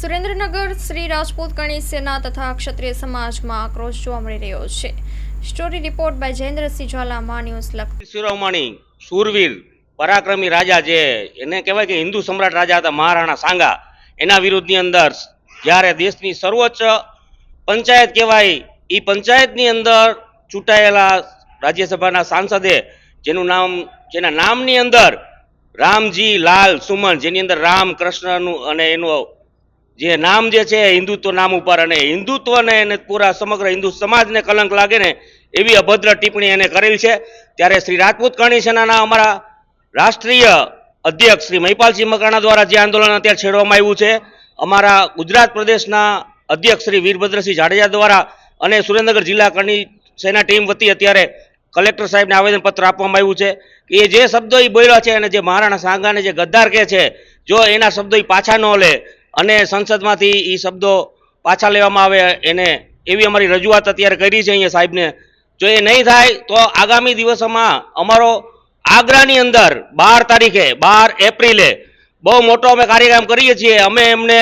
સુરેન્દ્રનગર શ્રી રાજપૂત ગણેશ સેના તથા ક્ષત્રિય સમાજમાં આક્રોશ જોવા મળી રહ્યો છે. Story report by Jayendrasinh Zala Maa news લખ શિરોમણી શૂરવીર, પરાક્રમી રાજા જે એને કહેવાય કે હિન્દુ સમ્રાટ રાજા હતા, મહારાણા સાંગા, એના વિરુદ્ધની અંદર જ્યારે દેશની સર્વોચ્ચ પંચાયત કહેવાય એ પંચાયતની અંદર ચૂંટાયેલા રાજ્યસભાના સાંસદે, જેનું નામ, જેના નામની અંદર રામજી લાલ સુમન, જેની અંદર રામ કૃષ્ણનું અને એનું જે નામ જે છે હિન્દુત્વ નામ ઉપર અને હિન્દુત્વને એને પૂરા સમગ્ર હિન્દુ સમાજને કલંક લાગે ને એવી અભદ્ર ટિપ્પણી એને કરેલ છે. ત્યારે શ્રી રાજપૂત કરણી સેનાના અમારા રાષ્ટ્રીય અધ્યક્ષ શ્રી મહિપાલસિંહ મકરાણા દ્વારા જે આંદોલન અત્યારે છેડવામાં આવ્યું છે, અમારા ગુજરાત પ્રદેશના અધ્યક્ષ શ્રી વીરભદ્રસિંહ જાડેજા દ્વારા અને સુરેન્દ્રનગર જિલ્લા કરણી સેના ટીમ વતી અત્યારે કલેક્ટર સાહેબને આવેદનપત્ર આપવામાં આવ્યું છે કે એ જે શબ્દો એ બોલ્યા છે અને જે મહારાણા સાંગાને જે ગદ્દાર કહે છે, જો એના શબ્દો એ પાછા ન લે અને સંસદમાંથી એ શબ્દો પાછા લેવામાં આવે એને એવી અમારી રજૂઆત અત્યારે કરી છે અહીંયા સાહેબને. જો એ નહીં થાય તો આગામી દિવસોમાં અમારો આગ્રાની અંદર બાર તારીખે, બાર એપ્રિલે બહુ મોટો અમે કાર્યક્રમ કરીએ છીએ. અમે એમને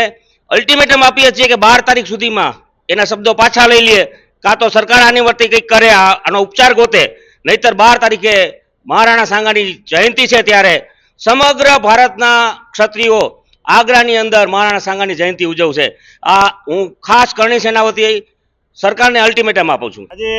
અલ્ટિમેટમ આપીએ છીએ કે બાર તારીખ સુધીમાં એના શબ્દો પાછા લઈ લઈએ. કાં તો સરકાર આની વર્તી કંઈક કરે આનો ઉપચાર ગોતે. નહીતર બાર તારીખે મહારાણા સાંગાની જયંતિ છે ત્યારે સમગ્ર ભારતના ક્ષત્રિયો આગ્રાની અંદર મહારાણા સાંગાની જયંતિ ઉજવશે. આ હું ખાસ કરણી સેના વતી સરકારને અલ્ટિમેટમ આપું છું. આજે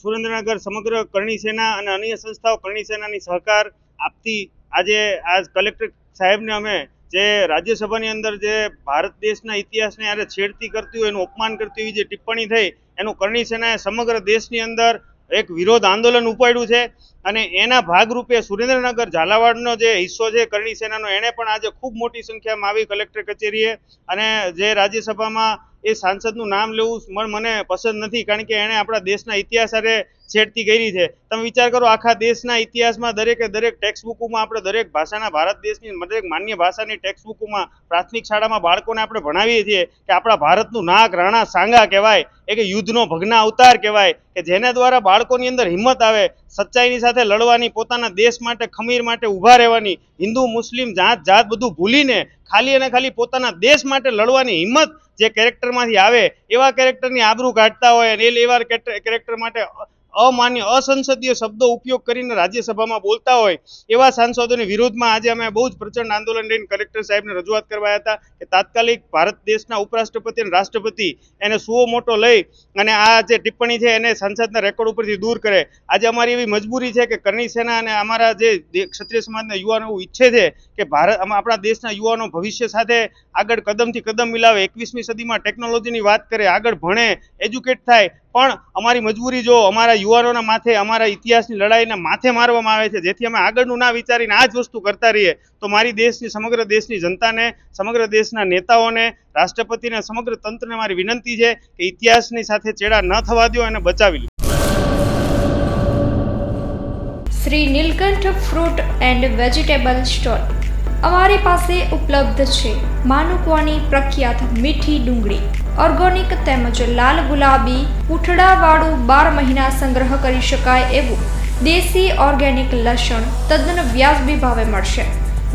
સુરેન્દ્રનગર સમગ્ર કરણી સેના અને અન્ય સંસ્થાઓ કરણી સેનાની સહકાર આપતી આજે આજ કલેક્ટર સાહેબને અમે જે રાજ્યસભાની અંદર જે ભારત દેશના ઇતિહાસને આજે છેડતી કરતી હોય એનું અપમાન કરતી હોય જે ટિપ્પણી થઈ, એનું કરણી સેનાએ સમગ્ર દેશની અંદર એક વિરોધ આંદોલન ઉપાડ્યું છે અને એના ભાગરૂપે સુરેન્દ્રનગર ઝાલાવાડનો જે હિસ્સો છે, કરણી સેનાનો, એણે પણ આજે ખૂબ મોટી સંખ્યામાં આવી કલેક્ટર કચેરીએ અને જે રાજ્યસભામાં એ સાંસદનું નામ લેવું મન- પસંદ નથી, કારણ કે એણે આપણા દેશના ઇતિહાસ સાથે છેડતી કરી છે. તમે વિચાર કરો, આખા દેશના ઇતિહાસમાં દરેકે દરેક ટેક્સ્ટબુકોમાં આપણે દરેક ભાષાના ભારત દેશની દરેક માન્ય ભાષાની ટેક્સ્ટબુકોમાં પ્રાથમિક શાળામાં બાળકોને આપણે ભણાવીએ છીએ કે આપણા ભારતનું નાક રાણા સાંગા કહેવાય, એ કે યુદ્ધનો ભગના અવતાર કહેવાય, કે જેના દ્વારા બાળકોની અંદર હિંમત આવે, સચ્ચાઈની સાથે લડવાની, પોતાના દેશ માટે, ખમીર માટે ઊભા રહેવાની, હિન્દુ, મુસ્લિમ જાત જાત બધું ભૂલીને ખાલી અને ખાલી પોતાના દેશ માટે લડવાની હિંમત જે કેરેક્ટરમાંથી આવે એવા કેરેક્ટરની આબરૂ કાઢતા હોય અને એ એવા કેરેક્ટર માટે અમાન્ય અસંસદીય શબ્દો ઉપયોગ કરીને રાજ્યસભામાં બોલતા હોય, એવા સાંસદોની વિરોધમાં આજે અમે બહુ જ પ્રચંડ આંદોલન લઈને કલેક્ટર સાહેબને રજૂઆત કરવા હતા કે તાત્કાલિક ભારત દેશના ઉપરાષ્ટ્રપતિ અને રાષ્ટ્રપતિ એને સુઓ મોટો લઈ અને આ જે ટિપ્પણી છે એને સંસદના રેકોર્ડ ઉપરથી દૂર કરે. આજે અમારી એવી મજબૂરી છે કે કરણી સેના અને અમારા જે ક્ષત્રિય સમાજના યુવાનો એવું ઈચ્છે છે કે ભારત આપણા દેશના યુવાનો ભવિષ્ય સાથે આગળ કદમથી કદમ મિલાવે. એકવીસમી સદીમાં ટેકનોલોજીની વાત કરે, આગળ ભણે, એજ્યુકેટ થાય પણ અમારી મજબૂરી જો અમારા યુવાનોના માથે, અમારા ઇતિહાસની લડાઈને માથે મારવામાં આવે છે, જેથી અમે આગળનું ના વિચારીને આ જ વસ્તુ કરતા રહીએ, તો મારી દેશની, સમગ્ર દેશની જનતાને, સમગ્ર દેશના નેતાઓને, રાષ્ટ્રપતિને, સમગ્ર તંત્રને મારી વિનંતી છે કે ઇતિહાસની સાથે ચેડા ન થવા દો અને બચાવી લો. Shri Nilkanth fruit and vegetable store અમારી પાસે ઉપલબ્ધ છે. માનુકવાની પ્રખ્યાત મીઠી ડુંગળી. ઓર્ગોનિક તેમજ લાલ ગુલાબી પૂંઠડાવાળું બાર મહિના સંગ્રહ કરી શકાય એવું દેશી ઓર્ગેનિક લસણ તદ્દન વ્યાજબી ભાવે મળશે.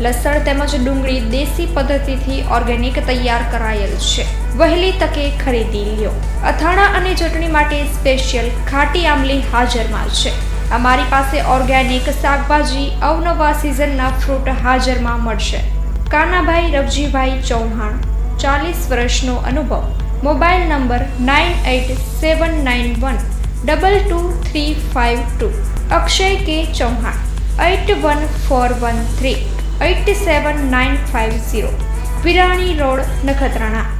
લસણ તેમજ ડુંગળી દેશી પદ્ધતિથી ઓર્ગેનિક તૈયાર કરાયેલ છે. વહેલી તકે ખરીદી લ્યો. અથાણા અને ચટણી માટે સ્પેશિયલ ખાટી આમલી હાજરમાં છે. અમારી પાસે ઓર્ગેનિક શાકભાજી અવનવા સિઝનના ફ્રૂટ હાજરમાં મળશે. કાનાભાઈ રવજીભાઈ ચૌહાણ, ચાલીસ વર્ષનો અનુભવ. Mobile number nine eight seven nine one double two three five two. Akshay K Chauhan eight one four one three eight seven nine five zero. Virani road, Nakhatrana.